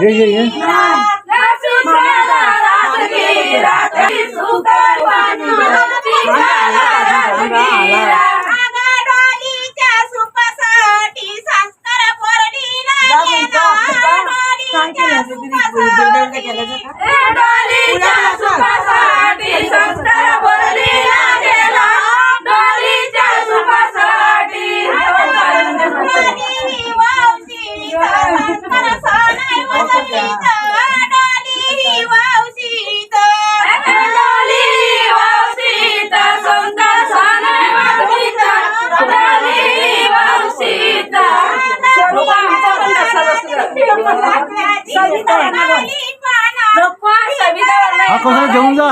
જય જય જય રાત हा कसं घेऊन जा.